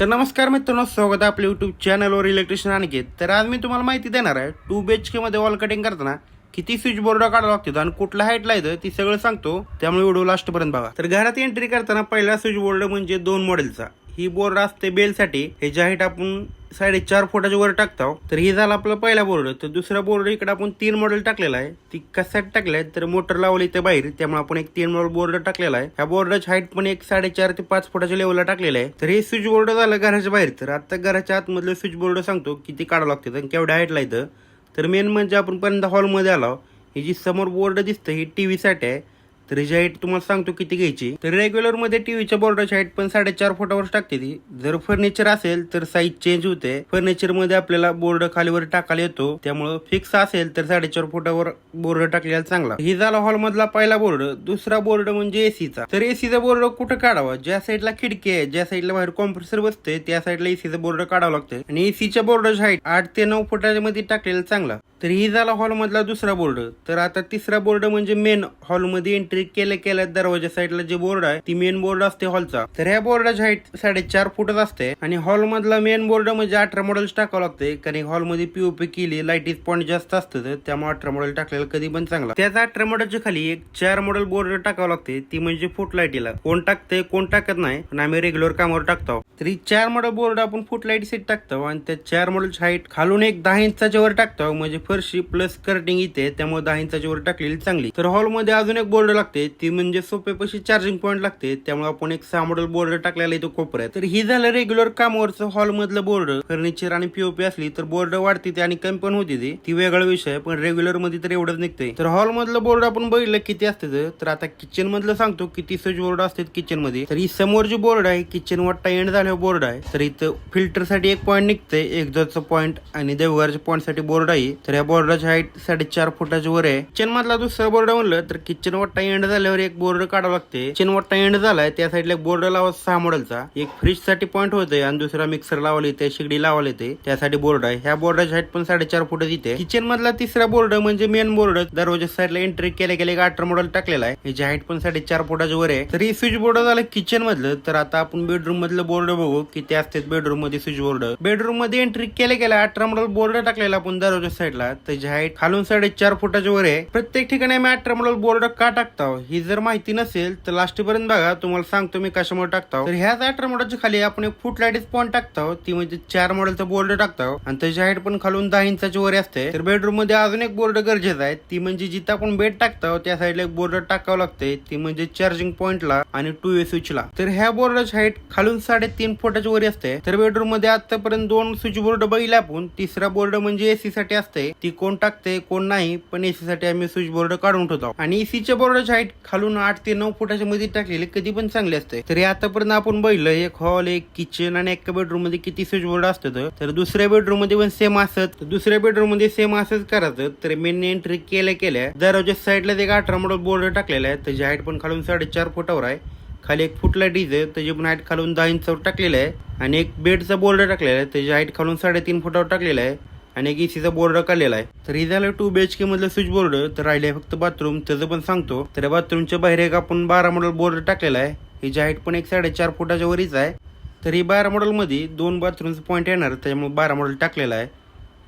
तर नमस्कार मित्रांनो स्वागत आहे आपल्या युट्यूब चॅनलवर इलेक्ट्रिशियन अनिकेत तर आज मी तुम्हाला माहिती देणार आहे टू बी एच के मध्ये वॉल कटिंग करताना किती स्विच बोर्ड काढावं लागतात आणि कुठला हाईटला येतं ती सगळं सांगतो. त्यामुळे व्हिडिओ लास्ट पर्यंत बघा. तर घरात एंट्री करताना पहिला स्विच बोर्ड म्हणजे दोन मॉडेलचा ही बोर्ड असते बेलसाठी ह्याची हाईट आपण साडेचार फुटाच्या वर टाकतो. तर हे झाला आपला पहिला बोर्ड तर दुसरा बोर्ड इकडे आपण तीन मॉडेल टाकलेला आहे. ती कशासाठी टाकलाय तर मोटर लावली ते बाहेर. त्यामुळे आपण एक तीन मॉडेल बोर्ड टाकलेला आहे. ह्या बोर्डाची हाईट पण एक साडेचार ते पाच फुटाच्या लेवलला टाकलेला आहे. तर हे स्विच बोर्ड झालं घराच्या बाहेर. तर आता घराच्या आतमधलं स्विच बोर्ड सांगतो किती काढावं लागतं आणि केवढ्या हाईटला येतं तर मेन म्हणजे आपण पर्यंत हॉलमध्ये आलो. ही जी समोर बोर्ड दिसतं ही टी साठी आहे. तर हिची हाईट तुम्हाला सांगतो किती घ्यायची तर रेग्युलरमध्ये टीव्हीच्या बोर्डाची हाईट पण साडेचार फुटावर टाकते ती. जर फर्निचर असेल तर साईज चेंज होते. फर्निचरमध्ये आपल्याला बोर्ड खालीवर टाकायला येतो. त्यामुळे फिक्स असेल तर साडेचार फुटावर बोर्ड टाकलेला चांगला. ही झाला हॉल मधला पहिला बोर्ड दुसरा बोर्ड म्हणजे एसीचा तर एसीचा बोर्ड कुठं काढावा? ज्या साईडला खिडकी आहे ज्या साईडला बाहेर कॉम्प्रेसर बसते त्या साईडला एसीचा बोर्ड काढावा लागतं आणि एसीच्या बोर्डाची हाईट आठ ते नऊ फुटाच्या मध्ये टाकलेला चांगला. तर ही झाला हॉल मधला दुसरा बोर्ड. तर आता तिसरा बोर्ड म्हणजे मेन हॉलमध्ये एंट्री केल्या केल्या दरवाजा साईडला जे बोर्ड आहे ती मेन बोर्ड असते हॉलचा. तर ह्या बोर्डाची हाईट साडेचार फुटच असते आणि हॉल मधला मेन बोर्ड म्हणजे अठरा मॉडेल टाकावं लागते कारण हॉलमध्ये पीओपी केली लाईटीज पॉईंट जास्त असतं तर त्यामुळे अठरा मॉडेल टाकलेला कधी पण चांगला. त्याच अठरा मॉडेलच्या खाली एक चार मॉडेल बोर्ड टाकावं लागते ती म्हणजे फुट लाईटीला कोण टाकते कोण टाकत नाही पण आम्ही रेग्युलर कामावर टाकतो. तर ही चार मॉडेल बोर्ड आपण फुट लाइट सीट टाकतो आणि त्या चार मॉडेलची हाईट खालून एक दहा इंचाच्या वर टाकतो म्हणजे फरशी प्लस कर्टिंग इथे त्यामुळे दहा इंचाच्या वर टाकलेली चांगली. तर हॉलमध्ये अजून एक बोर्ड लागते ती म्हणजे सोप्यापाशी चार्जिंग पॉईंट लागते त्यामुळे आपण एक सहा मॉडेल बोर्ड टाकलेला इथं कोपऱ्यात. तर ही झालं रेग्युलर कामावरचं हॉल मधलं बोर्ड फर्निचर आणि पीओपी असली तर बोर्ड वाढते ते आणि कमी पण होती ती. ती वेगळा विषय पण रेग्युलरमध्ये तर एवढंच निघतंय. तर हॉल मधलं बोर्ड आपण बघितलं किती असते तर आता किचन मधलं सांगतो किती स्विच बोर्ड असतात किचनमध्ये. तर ही समोर जी बोर्ड आहे किचन वाटता एंड झाल्यावर बोर्ड आहे. तर इथं फिल्टरसाठी एक पॉईंट निघते एक्झॉस्टचा पॉईंट आणि देवघरच्या पॉईंटसाठी बोर्ड आहे. तर या बोर्डाची हाईट साडेचार फुटाच्या वर आहे. किचन मधला दुसरा बोर्ड म्हणलं तर किचन वाटता एंड झाल्यावर एक बोर्ड काढावं लागते. किचन वाटता एंड झालाय त्या साईडला एक बोर्ड लावा सहा मॉडेलचा एक फ्रीजसाठी पॉईंट होते आणि दुसरा मिक्सर लावायला येते शिगडी लावायला येते त्यासाठी बोर्ड आहे. ह्या बोर्डाची हाईट पण साडेचार फुट येते किचन मधला तिसरा बोर्ड म्हणजे मेन बोर्ड दरवाजा साईडला एंट्री केल्या गेल्या एक अठरा मॉडेल टाकलेला आहे. याची हाईट पण साडेचार फुटाच्या वर आहे. तरी स्विच बोर्ड झालं किचन मधलं. तर आता आपण बेडरूम मधलं बोर्ड बघू किती असते बेडरूममध्ये स्विच बोर्ड बेडरूममध्ये एंट्री केल्या गेल्या अठरा मॉडेल बोर्ड टाकलेला आपण दरवाजा साईडला त्याची हाईट खालून साडेचार फुटाच्या वर आहे. प्रत्येक ठिकाणी आम्ही अठरा मॉडेल बोर्ड का टाकतो ही जर माहिती नसेल तर लास्ट पर्यंत बघा तुम्हाला सांगतो मी कशामुळे टाकतो तर ह्याच अठरा मॉडेलच्या खाली आपण एक फुट लाइट पॉईंट टाकतो ती म्हणजे चार मॉडेलचा बोर्ड टाकतो आणि त्याची हाईट पण खालून दहा इंचाची वर असते. तर बेडरूममध्ये अजून एक बोर्ड गरजेचा आहे. ती म्हणजे जिथं आपण बेड टाकतो त्या साईडला एक बोर्ड टाकावं लागते. ती म्हणजे चार्जिंग पॉईंटला आणि टू ए स्विच ला. तर ह्या बोर्डाची हाईट खालून साडेतीन फुटाच्या वर असते. तर बेडरूममध्ये आतापर्यंत दोन स्विच बोर्ड बघितले आपण. तिसरा बोर्ड म्हणजे एसी साठी असते. ती कोण टाकते कोण नाही पण एसी साठी आम्ही स्विच बोर्ड काढून ठेवतो. आणि एसीच्या बोर्डाची हाईट खालून आठ ते नऊ फुटाच्या मध्ये टाकलेली कधी पण चांगली असते. तर आतापर्यंत आपण बघितलं एक हॉल एक किचन आणि एका बेडरूममध्ये किती स्विच बोर्ड असतात. तर दुसऱ्या बेडरूममध्ये पण सेम असत दुसऱ्या बेडरूममध्ये सेम असंच करायचं. तर मेन एंट्री केल्या केल्या दरवाजा साईडला एक अठरा मोठा बोर्ड टाकलेला आहे. त्याची हाईट पण खालून साडेचार फुटावर आहे. खाली एक फुटला डीज आहे. त्याची पण हाईट खालून दहा इंचावर टाकलेला आहे. आणि एक बेडचा बोर्ड टाकलेला आहे. त्याची हाईट खालून साडेतीन फुटावर टाकलेला आहे. आणि एक एसीचा बोर्ड काढलेला आहे. तर हे झालं टू बी एच के मधलं स्विच बोर्ड तर राहिले फक्त बाथरूम त्याचं पण सांगतो. तर बाथरूमच्या बाहेर एक आपण बारा मॉडेल बोर्ड टाकलेला आहे. हिची हाईट पण एक साडेचार फुटाच्या वरीच आहे. तर ही बारा मॉडेलमध्ये दोन बाथरूमचं पॉईंट येणार. त्याच्यामुळे बारा मॉडेल टाकलेला आहे.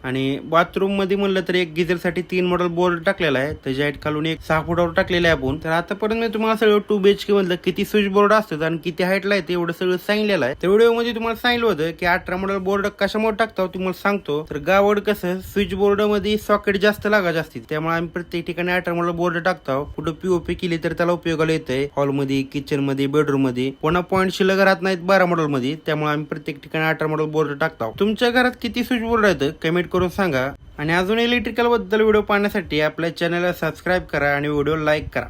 आणि बाथरूममध्ये म्हणलं तर एक गिझरसाठी तीन मॉडेल बोर्ड टाकलेला आहे. त्याच्या हाईट खालून एक सहा फुटावर टाकलेला आहे आपण. तर आतापर्यंत मी तुम्हाला सगळं टू बी एच के म्हटलं किती स्विच बोर्ड असतात आणि किती हाईटला आहे ते एवढं सगळं सांगितलेलं आहे. त्या व्हिडिओ तुम्हाला सांगितलं होतं की अठरा मॉडेल बोर्ड कशामुळे टाकतो तुम्हाला सांगतो. तर गावड कसं स्विच बोर्डमध्ये सॉकेट जास्त लागा जास्ती त्यामुळे आम्ही प्रत्येक ठिकाणी अठरा मॉडेल बोर्ड टाकतो. कुठं पीओपी केली तर त्याला उपयोगाला येते हॉलमध्ये किचनमध्ये बेडरूममध्ये. पॉईंट शिल्लक घरात नाहीत बारा मॉडेल मध्ये त्यामुळे आम्ही प्रत्येक ठिकाणी अठरा मॉडेल बोर्ड टाकतो. तुमच्या घरात किती स्विच बोर्ड आहेत? कमेंट करून सांगा आणि अजून इलेक्ट्रिकलबद्दल व्हिडिओ पाहण्यासाठी आपल्या चॅनलला सबस्क्राईब करा आणि व्हिडिओ लाईक करा.